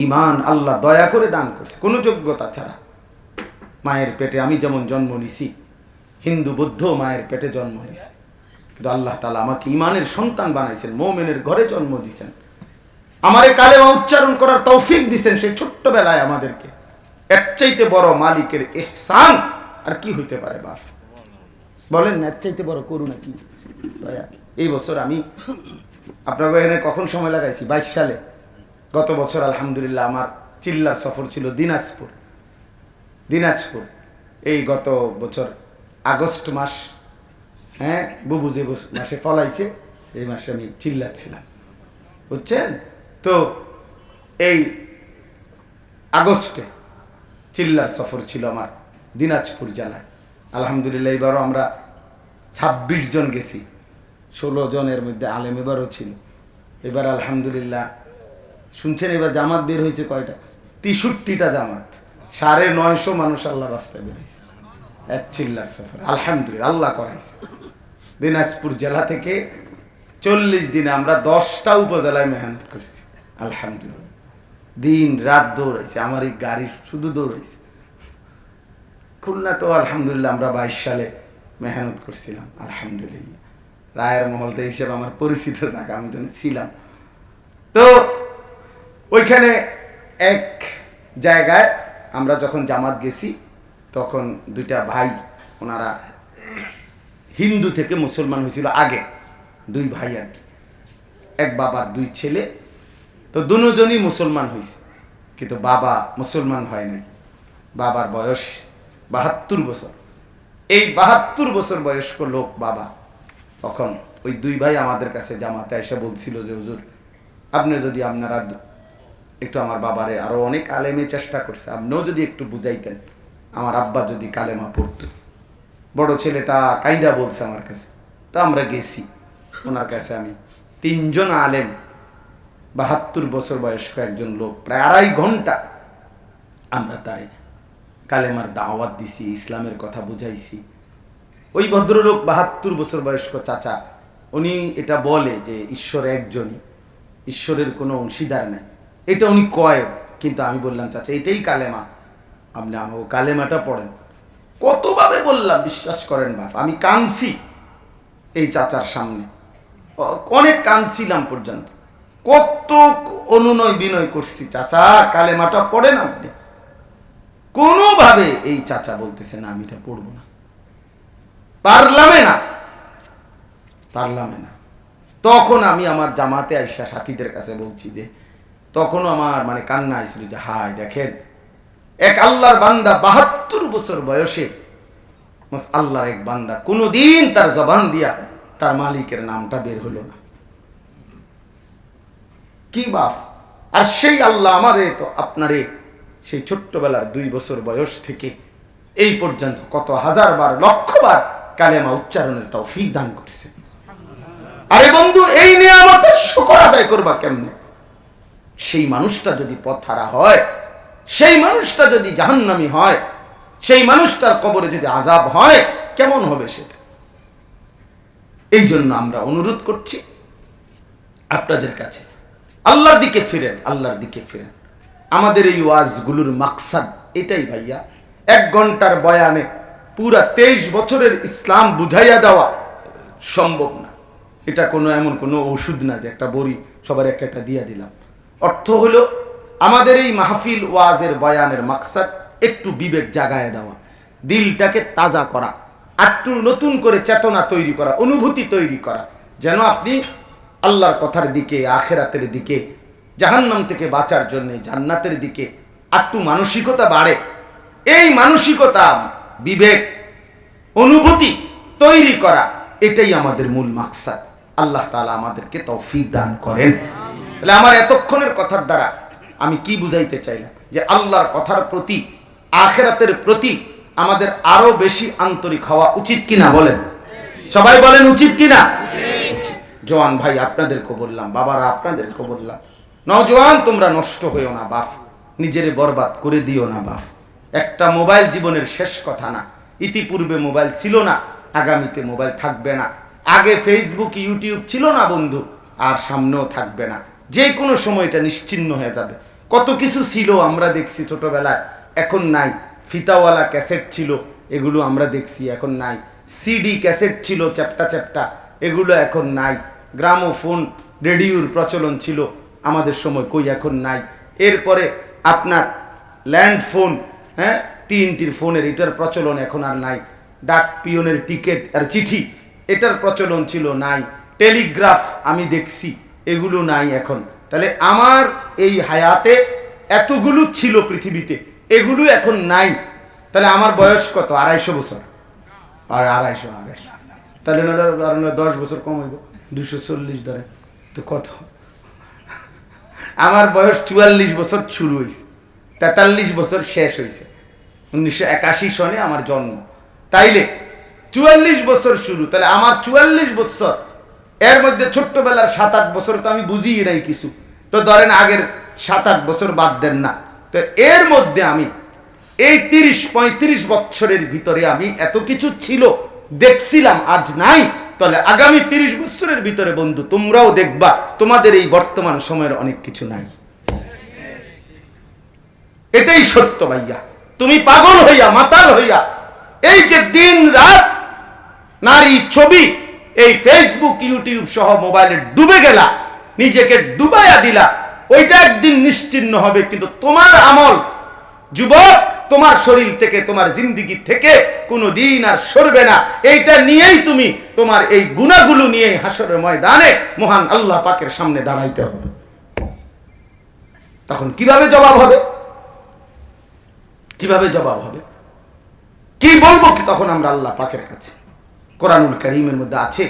ইমান আল্লাহ দয়া করে দান করছে। কোনো যোগ্যতা ছাড়া। মায়ের পেটে আমি যেমন জন্ম নিছি, হিন্দু বুদ্ধ মায়ের পেটে জন্ম নিছে। কিন্তু আল্লাহ তালা আমাকে ইমানের সন্তান বানাইছেন, মৌমেনের ঘরে জন্ম দিছেন। আমারে কালেমা উচ্চারণ করার তৌফিক দিছেন সেই ছোট্টবেলায় আমাদেরকে। এর চাইতে বড় মালিকের এহসান আর কি হইতে পারে বাপ? বলেন না, এর চাইতে বড় করুণা কি? দয়া। এই বছর আমি আপনার এখানে কখন সময় লাগাইছি? বাইশ সালে। গত বছর আলহামদুলিল্লাহ আমার চিল্লার সফর ছিল দিনাজপুর। দিনাজপুর। এই গত বছর আগস্ট মাস হ্যাঁ বুবু যে মাসে ফলাইছে, এই মাসে আমি চিল্লাচ্ছিলাম। বুঝছেন? তো এই আগস্টে চিল্লার সফর ছিল আমার দিনাজপুর জেলায়। আলহামদুলিল্লাহ এবারও আমরা ছাব্বিশ জন গেছি। ষোলো জনের মধ্যে আলেম এবারও ছিল। এবার আলহামদুলিল্লাহ শুনছেন, এবার জামাত বের হয়েছে কয়টা? তেষট্টিটা জামাত। সাড়ে নয়শো মানুষ আল্লাহ রাস্তায় বের হয়েছে। এক চিল্লার সফর। আলহামদুলিল্লাহ, আল্লাহ করাইছে। দিনাজপুর জেলা থেকে চল্লিশ দিনে আমরা দশটা উপজেলায় মেহনত করছি। আলহামদুলিল্লাহ। দিন রাত দৌড়াইছে। আমার এই গাড়ি শুধু দৌড়াইছে। খুলনা তো আলহামদুলিল্লাহ আমরা বাইশ সালে মেহনত করছিলাম। আলহামদুলিল্লাহ। রায়ের মহলতে হিসেবে আমার পরিচিত জায়গা, আমি ছিলাম। তো ওইখানে এক জায়গায় আমরা যখন জামাত গেছি, তখন দুইটা ভাই ওনারা হিন্দু থেকে মুসলমান হয়েছিল আগে, দুই ভাই আর কি। এক বাবার দুই ছেলে, তো দুজনই মুসলমান হয়েছে, কিন্তু বাবা মুসলমান হয় নাই। বাবার বয়স বাহাত্তর বছর। এই বাহাত্তর বছর বয়স্ক লোক বাবা। তখন ওই দুই ভাই আমাদের কাছে জামাতে এসে বলছিল যে, হুজুর, আপনি যদি আপনারা একটু আমার বাবারে আরও অনেক আলেমে চেষ্টা করছে। আপনিও যদি একটু বুঝাইতেন, আমার আব্বা যদি কালেমা পড়তো। বড় ছেলেটা কায়দা বলছে আমার কাছে। তো আমরা গেছি। ওনার কাছে আমি তিনজন আলেম, বাহাত্তর বছর বয়স্ক একজন লোক, প্রায় আড়াই ঘণ্টা আমরা তারে কালেমার দাওয়াত দিছি, ইসলামের কথা বুঝাইছি। ওই ভদ্রলোক বাহাত্তর বছর বয়স্ক চাচা, উনি এটা বলে যে ঈশ্বর একজনই, ঈশ্বরের কোনো অংশীদার নেই। এটা উনি কয়, কিন্তু আমি বললাম, চাচা, এটাই কালেমা। আপনি আমাকে কালেমাটা পড়েন। কতভাবে বললাম, বিশ্বাস করেন বাপ, আমি কাঁদছি এই চাচার সামনে। অনেক কাঁদছিলাম পর্যন্ত। কত অনুনয় বিনয় করছি, চাচা, কালেমাটা পড়েন আপনি। কোনোভাবে এই চাচা বলতেছে, না, আমি এটা পড়ব না। পারলামে না। পারলামে না। তখন আমি আমার জামাতে আইসা সাথীদের কাছে বলছি যে তখনও আমার মানে কান্না আইছিল যে, হায়, দেখেন, এক আল্লাহর বান্দা বাহাত্তর বছর বয়সে আল্লাহর এক বান্দা কোনোদিন তার জবান দিয়া তার মালিকের নামটা বের হলো না। কি বাপ? আর সেই আল্লাহ আমারে তো আপনারে সেই ছোট্টবেলার দুই বছর বয়স থেকে এই পর্যন্ত কত হাজার বার, লক্ষ বার কালেমা উচ্চারণের তৌফিক দান করছে। আরে বন্ধু, এই নিয়ামতের শুকর আদায় করবা কেমনে? সেই মানুষটা যদি পথহারা হয়, সেই মানুষটা যদি জাহান্নামি হয়, সেই মানুষটার কবরে যদি আজাব হয়, কেমন হবে সেটা? এই জন্য আমরা অনুরোধ করছি, আপনাদের কাছে, আল্লাহর দিকে ফিরেন, আল্লাহর দিকে ফিরেন। আমাদের এই ওয়াজগুলোর মাকসাদ এটাই ভাইয়া, এক ঘণ্টার বয়ানে পুরা তেইশ বছরের ইসলাম বুঝাইয়া দেওয়া সম্ভব না। এটা কোনো এমন কোনো ওষুধ না যে একটা বড়ি সবার একটা একটা দিয়ে দিলাম। অর্থ হলো আমাদের এই মাহফিল ওয়াজের বয়ানের মাকসাদ একটু বিবেক জাগায় দেওয়া, দিলটাকে তাজা করা একটু নতুন করে চেতনা তৈরি করা, অনুভূতি তৈরি করা, যেন আপনি আল্লাহর কথার দিকে, আখেরাতের দিকে, জাহান্নাম থেকে বাঁচার জন্যে, জান্নাতের দিকে একটু মানসিকতা বাড়ে। এই মানসিকতা, বিবেক, অনুভূতি তৈরি করা, এটাই আমাদের মূল মাকসাদ। আল্লাহ তালা আমাদেরকে তৌফিক দান করেন। তাহলে আমার এতক্ষণের কথার দ্বারা আমি কি বুঝাইতে চাইলাম? যে আল্লাহর কথার প্রতি, আখেরাতের প্রতি আমাদের আরও বেশি আন্তরিক হওয়া উচিত কিনা বলেন। সবাই বলেন উচিত কিনা। জওয়ান ভাই আপনাদেরকে বললাম, বাবারা আপনাদেরকে বললাম। নজওয়ান তোমরা নষ্ট হইও না বাপ, নিজেরে বরবাদ করে দিও না বাপ। একটা মোবাইল জীবনের শেষ কথা না। ইতিপূর্বে মোবাইল ছিল না, আগামীতে মোবাইল থাকবে না। আগে ফেসবুক ইউটিউব ছিল না বন্ধু, আর সামনেও থাকবে না। যে কোনো সময় এটা নিশ্চিন্ন হয়ে যাবে। কত কিছু ছিল আমরা দেখছি ছোটবেলায়, এখন নাই। ফিতাওয়ালা ক্যাসেট ছিল, এগুলো আমরা দেখছি, এখন নাই। সিডি ক্যাসেট ছিল, চ্যাপটা চ্যাপটা, এগুলো এখন নাই। গ্রামোফোন, রেডিওর প্রচলন ছিল, আমাদের সময় কই এখন নাই। এরপরে আপনার ল্যান্ড ফোন হ্যাঁ? টিএনটির ফোনের, এটার প্রচলন এখন আর নাই। ডাক পিয়নের টিকিট আর চিঠি, এটার প্রচলন ছিল নাই। টেলিগ্রাফ আমি দেখছি এগুলো নাই এখন। তাহলে আমার এই হায়াতে এতগুলো ছিল পৃথিবীতে, এগুলো এখন নাই। তাহলে আমার বয়স কত? আড়াইশো বছর। আর আড়াইশো আড়াইশো। তাহলে দশ বছর কম হইব। দুশো চল্লিশ ধরে তো কত? আমার বয়স চুয়াল্লিশ বছর শুরু হয়েছে তেতাল্লিশ বছর শেষ হয়েছে উনিশশো একাশি সনে আমার জন্ম। তাইলে চুয়াল্লিশ বছর শুরু। তাহলে আমার চুয়াল্লিশ বছর এর মধ্যে ছোট্টবেলার সাত আট বছর তো আমি বুঝিয়ে নাই কিছু। তো ধরেন আগের সাত আট বছর বাদ দেন না। তো এর মধ্যে আমি এই তিরিশ পঁয়ত্রিশ বছরের ভিতরে আমি এত কিছু ছিল, দেখছিলাম, আজ নাই। তাহলে আগামী তিরিশ বছরের ভিতরে বন্ধু, তোমরাও দেখবা, তোমাদের এই বর্তমান সময়ের অনেক কিছু নাই। এটাই সত্য ভাইয়া। তুমি পাগল হইয়া, মাতাল হইয়া, এই যে দিন রাত নারী ছবি এই ফেসবুক ইউটিউব সহ মোবাইলে ডুবে গেলা, নিজেকে ডুবাইয়া দিলা। ওইটা একদিন নিশ্চিন্ন হবে, কিন্তু তোমার আমল যুবক, তোমার শরীর থেকে, তোমার জিন্দিগি থেকে কোনো দিন আর সরবে না। এইটা নিয়েই তুমি তোমার এই গুণাগুলো নিয়েই হাসরের ময়দানে মহান আল্লাহ পাকের সামনে দাঁড়াইতে হবে। তখন কীভাবে জবাব হবে? কীভাবে জবাব হবে? কি বলব কি তখন আমরা আল্লাহ পাকের কাছে? কোরআনুল করিমের মধ্যে আছে।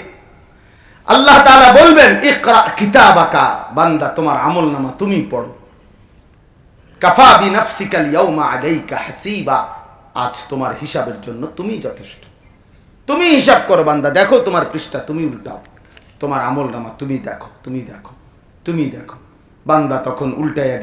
আল্লাহ তাআলা বলবেন, ইকরা কিতাবাকা, বান্দা, তোমার আমল নামা তুমি পড়ো। কাফা বি নাফসিকাল ইয়াউমা আলাইকা হাসিবা, আজ তোমার হিসাবের জন্য তুমি যথেষ্ট। তুমি হিসাব করো বান্দা, দেখো তোমার পৃষ্ঠা, তুমি উল্টাও। তোমার আমল নামা তুমি দেখো তুমি দেখো তুমি দেখো। বান্দা তখন উল্টাইয়া